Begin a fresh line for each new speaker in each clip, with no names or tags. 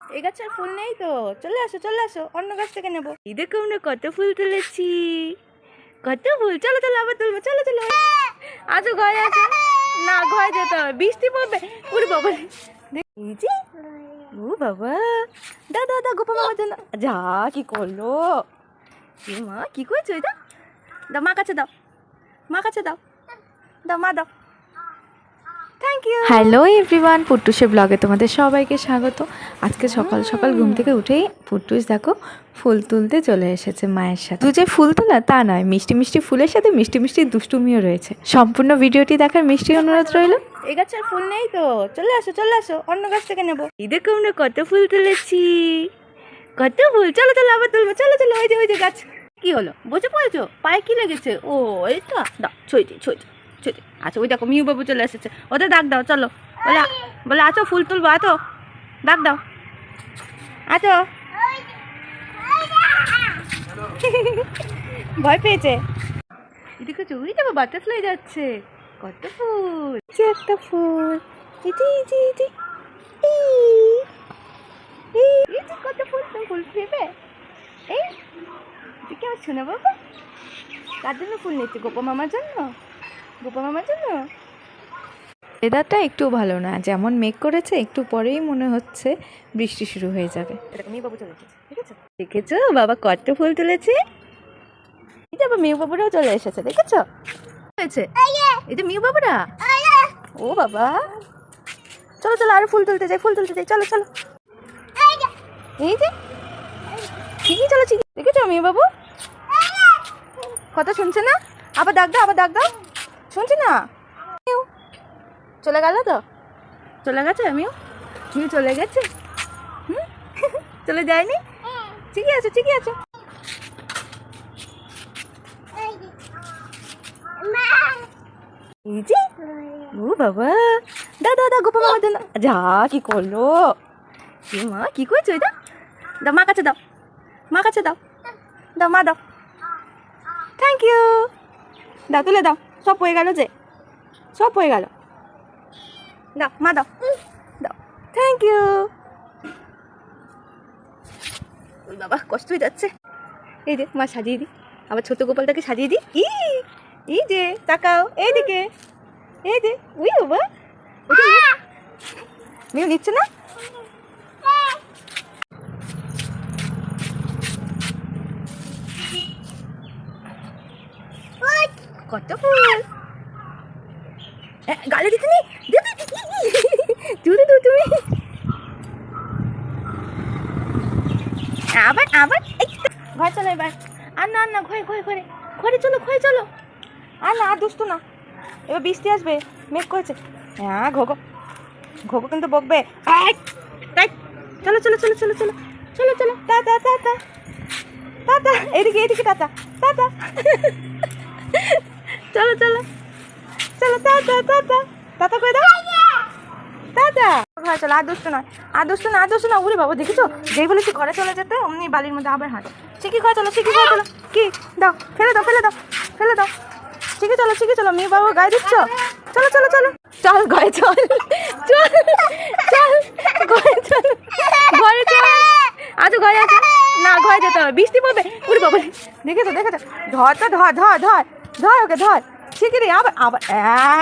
এই গাছে আর ফুল নেই তো। চলে আসো চলে আসো, অন্য গাছ থেকে নেব। এই দেখো আমরা কত ফুল তুলেছি। কত ফুল, চলো চলো, আবার তুলবো, চলো চলো। আজও ঘরে আছে? না, ঘরে যেতে হবে, বৃষ্টি পড়বে। উড়ে বাবা এই ও বাবা। দা দা দা গোপা মামার জন্য। যা, কি করল? মা, কি করছ এটা? দাও মা কাছে দাও। মা কাছে দাও। দাও, মা, দাও।
হ্যালো এভরিওয়ান পুট্টুসের ব্লগে তোমাদের সবাইকে স্বাগত। আজকে সকাল সকাল ঘুম থেকে উঠেই পুট্টুস দেখো ফুল তুলতে চলে এসেছে মায়ের সাথে। তুই যে ফুল তোলা তা নয় মিষ্টি মিষ্টি ফুলের সাথে মিষ্টি মিষ্টি দুষ্টুমিও রয়েছে। সম্পূর্ণ ভিডিওটি দেখার মিষ্টি অনুরোধ রইল।
এই গাছে আর ফুল নেই তো। চলে আসো চলে আসো অন্য গাছ থেকে নেব। এই দেখো আমরা কত ফুল তুলেছি। কত ফুল চলো চলো আবার তুলবো চলো চলো ওই যে ওই যে গাছ। কি হলো? বসে পড়েছো? পায়ে কি লেগেছে? ও এইটা দাও ছইতে ছইতে ছইতে আচ্ছা ওই দেখো মিউ বাবু চলে এসেছে। ওদের ডাক দাও, চলো। বলে বলে, আছো, ফুল তুলবো আতো ডাক দাও। আছো? ভয় পেয়েছে? এদিকে চুরি যাব বাটারফ্লাই যাচ্ছে। কত ফুল। একটা ফুল। ইটি কত ফুল ফুল নেবে এই আমার শোনা বাবা? কার জন্য ফুল নিচ্ছে গোপা মামার জন্য? গোপা মামার জন্য?
ওয়েদারটা একটু ভালো না যেমন মেঘ করেছে একটু পরেই মনে হচ্ছে বৃষ্টি শুরু হয়ে যাবে।
দেখেছ? বাবা কত ফুল তুলেছে। এই যে আবার মেয়ে বাবুরাও চলে এসেছে দেখেছ? হয়েছে? এই যে মেয়ে বাবুরা? ও বাবা। চলো চলো আরও ফুল তুলতে যাই ফুল তুলতে যাই। চলো চলো। এই যে। ঠিকই চলো ঠিকই দেখেছ মেয়ে বাবু? কথা শুনছে না? আবার ডাক দাও আবার ডাক দাও। শুনছে না? চলে গেল তো? চলে গেছে আমিও মিউ চলে গেছে। চলে যায়নি? ঠিকই আছে ঠিকই আছে। এই যে, ও বাবা। দা দা দা গোপা মামার জন্য। যা, কি করল? এ মা, কি করছ এটা? দাও মা কাছে দাও। মা কাছে দাও। দাও, মা, দাও। থ্যাংক ইউ দাও, তুলে দাও। সব হয়ে গেল যে। সব হয়ে গেল। দাও মা দাও। দাও। থ্যাংক ইউ বাবা কষ্ট হয়ে যাচ্ছে। এই যে মা সাজিয়ে দিই আবার ছোট গোপালটাকে সাজিয়ে দিই ই এই যে তাকাও এইদিকে। এই যে উই বাবা। মেয়ে নিচ্ছে না? কত ফুল? গালে দিতে নি তুই তুই তুমি আবার আবার তো, ঘরে চলো এবার। আর না না ঘরে ঘরে ঘরে। ঘরে চলো ঘরে চলো। আর না আর দুষ্টু না। এবার বৃষ্টি আসবে মেঘ করেছে। হ্যাঁ ঘোগো। ঘোগো কিন্তু বকবে। চলো চলো চলো চলো চলো। চলো চলো টাটা টাটা। টাটা এদিকে এদিকে টাটা। টাটা। চলো চলো। চলো টাটা টাটা টাটা করে দাও? টাটা ঘরে চলো দুষ্টু নয়। দুষ্টু না দুষ্টু না উরে বাবা, দেখেছ? যেই বলেছি ঘরে চলে যেতে, অমনি বালির মধ্যে আবার হাঁটো। শিখি ঘরে চলো শিখি ঘরে চলো? কি? দাও, ফেলে দাও ফেলে দাও ফেলে দাও। শিখে চলো শিখে চলো। মেয়ে বাবু গায়ে দিচ্ছ? চলো চলো চলো। চল ঘরে, চল। চল চল, ঘরে চল। ঘরে চল। আজ ঘরে আছে? না, ঘরে যেতে হবে। বৃষ্টি পড়বে। উরে বাবা, দেখেছ দেখেছ? ধর তো, ধর ধর ধর। ধর ওকে, ধর। শিখে রে আবার আবার,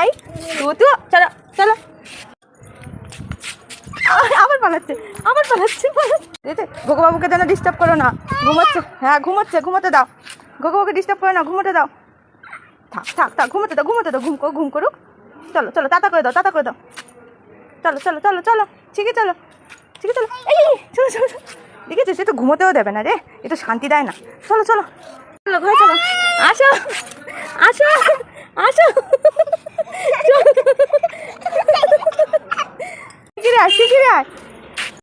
এই তো তো চলো চলো। আবার পালাচ্ছে আবার পালাচ্ছে পালাচ্ছে। গোগোবাবুকে যেন ডিস্টার্ব করো না। ঘুমাচ্ছে হ্যাঁ ঘুমাচ্ছে, ঘুমোতে দাও। গোগোবাবুকে ডিস্টার্ব করো না, ঘুমোতে দাও। থাক থাক থাক, ঘুমোতে দাও ঘুমোতে দাও, ঘুম ঘুম করুক। চলো চলো, তাতা করে দাও, তাতা করে দাও। চলো চলো চলো চলো ঠিক আছে চলো ঠিক আছে চলো। এই চলো চলো চলো। দেখেছ সে তো ঘুমোতেও দেবে না রে, এ তো শান্তি দেয় না। চলো চলো। চলো, ঘরে চলো। আসো। আসো আসো। শিখিরে শিখিরে